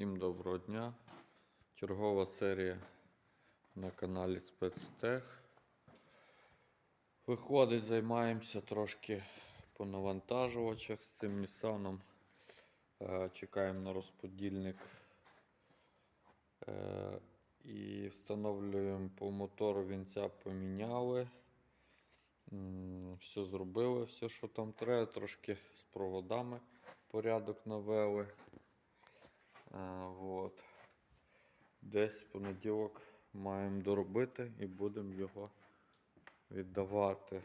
Всім доброго дня. Чергова серія на каналі Спецтех. Виходить, займаємося трошки по навантажувачах з цим Nissan. Е, Чекаємо на розподільник. Е, І встановлюємо по мотору вінця поміняли. Все зробили, все, що там треба, трошки з проводами порядок навели. А, вот. Десь понеділок маємо доробити і будемо його віддавати.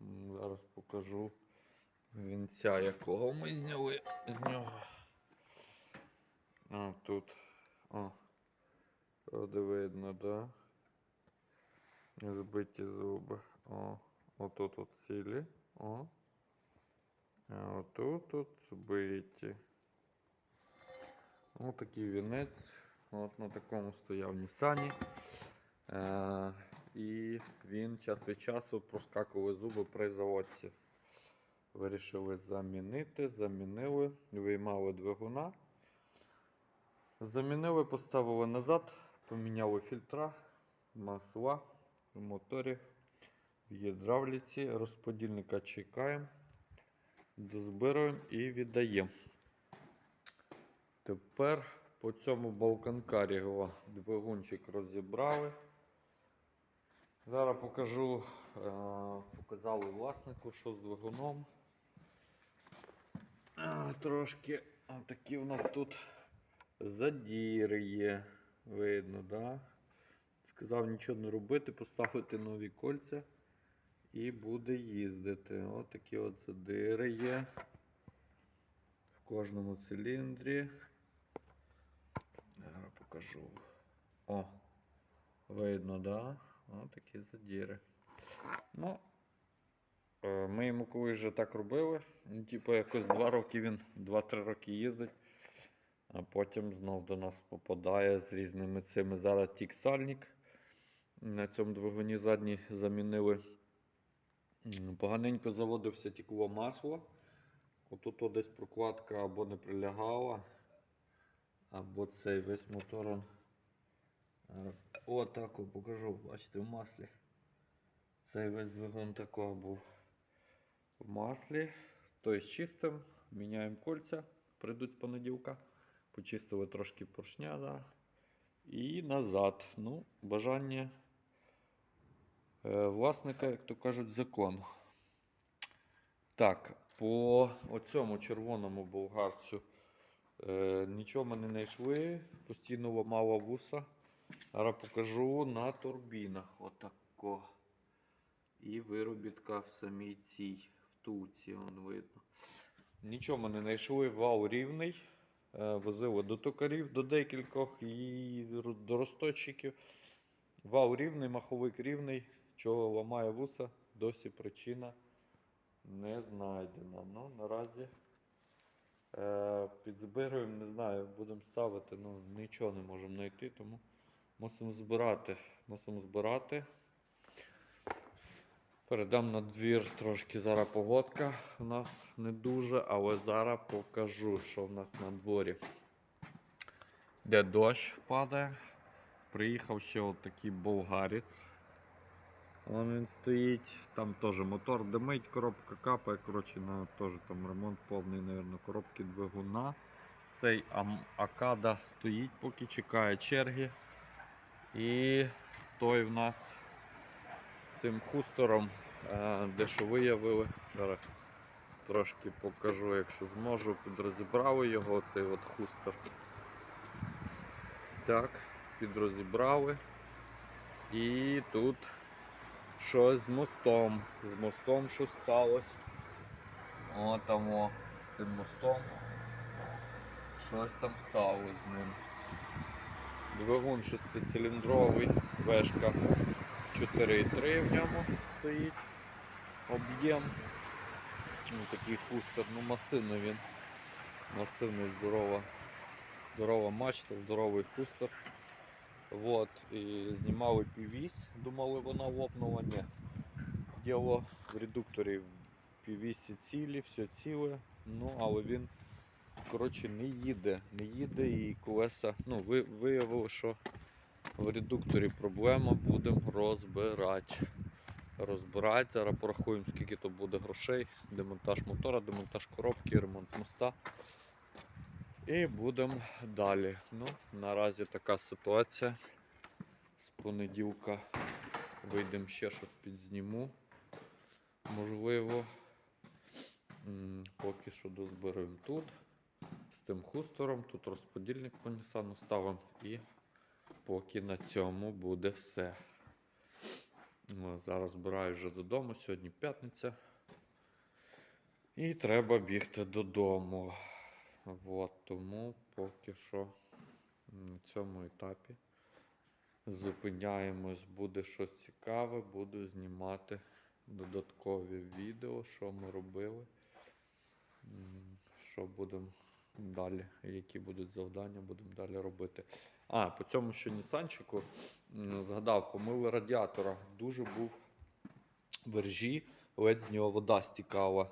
Зараз покажу вінця, якого ми зняли з нього. А, тут. О, от видно, да? Збиті зуби. О, отут от цілі. О. А отут от збиті. Ось такий вінець. От на такому стояв Нісані. Е, і він час від часу проскакували зуби при заводці. Вирішили замінити, замінили, виймали двигуна. Замінили, поставили назад, поміняли фільтра, масла в моторі, в гідравліці, розподільника чекаємо, дозбираємо і віддаємо. Тепер по цьому балканкарі його двигунчик розібрали. Зараз покажу, е, показали власнику, що з двигуном. Трошки а, такі у нас тут задіри є. Видно, да? Сказав нічого не робити, поставити нові кольця і буде їздити. Ось такі от задири є в кожному циліндрі. Покажу. О, видно, да? О, такі задіри. Ну, е, ми йому колись вже так робили. Типу, якось 2 роки він 2-3 роки їздить, а потім знов до нас попадає з різними цими. Зараз тік сальник. На цьому двигуні задній замінили. Поганенько заводився тікло масло. Отут десь прокладка або не прилягала, або цей весь мотор. он, е, О, так покажу, бачите, в маслі. Цей весь двигун такого був в маслі. Тобто чистим, міняємо кольця, прийдуть з понеділка. Почистили трошки поршня, да. і назад. Ну, бажання е, власника, як то кажуть, закон. Так, по оцьому червоному болгарцю нічого ми не знайшли. Постійно ламала вуса. Зараз покажу на турбінах. Отако. І виробітка в самій цій втулці, вон видно. Нічого ми не знайшли. Вал рівний. Е, Возили до токарів, до декількох і до розточників. Вал рівний, маховик рівний. Чого ламає вуса, досі причина не знайдена. Ну, наразі е, підзбируємо, не знаю, будемо ставити, ну нічого не можемо знайти, тому мусимо збирати. Мусимо збирати. Передам на двір трошки зараз погодка. У нас не дуже, але зараз покажу, що в нас на дворі. Де дощ падає. Приїхав ще такий болгарець. Вон він стоїть, там теж мотор димить, коробка капає. Коротше, на теж там ремонт повний, мабуть, коробки двигуна. Цей Акада стоїть, поки чекає черги. І той в нас з цим хустором, е, де що виявили. Зараз трошки покажу, якщо зможу. Підрозібрали його, цей от хустер. Так, підрозібрали. І тут щось з мостом. З мостом що сталося. О, там о, з тим мостом. Щось там сталося з ним. Двигун шестициліндровий, вешка 4,3 в ньому стоїть. Об'єм. Ну, такий фустер, ну масивний він. Масивний, здорова, здорова мачта, здоровий фустер. Вот, і знімали півісь, думали вона лопнула, ні. Діло в редукторі півісі цілі, все ціле, ну але він коротше, не їде. Не їде і колеса. Ну, ви, виявило, що в редукторі проблема, будемо розбирати. Розбирати, зараз порахуємо, скільки то буде грошей. Демонтаж мотора, демонтаж коробки, ремонт моста. І будемо далі. Ну, наразі така ситуація. З понеділка вийдемо ще щось підзніму. Можливо. Поки що дозберемо тут. З тим хустором, тут розподільник по Нісану ставимо і поки на цьому буде все. О, зараз збираю вже додому, сьогодні п'ятниця. І треба бігти додому. От, тому поки що на цьому етапі зупиняємось, буде щось цікаве, буду знімати додаткові відео, що ми робили. Що будемо далі, які будуть завдання, будемо далі робити. А, по цьому ще Нісанчику згадав, помили радіатора. Дуже був в ржі, ледь з нього вода стікала.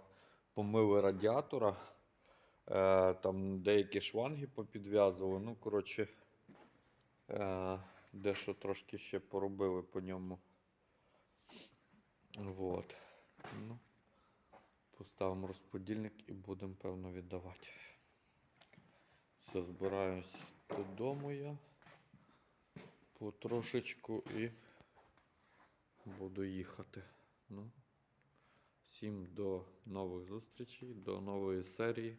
Помили радіатора. Е, там деякі шланги попідв'язували. Ну, коротше, е, дещо трошки ще поробили по ньому. Вот. Ну, поставимо розподільник і будемо, певно, віддавати. Все, збираюсь додому я потрошечку і буду їхати. Ну, всім до нових зустрічей, до нової серії.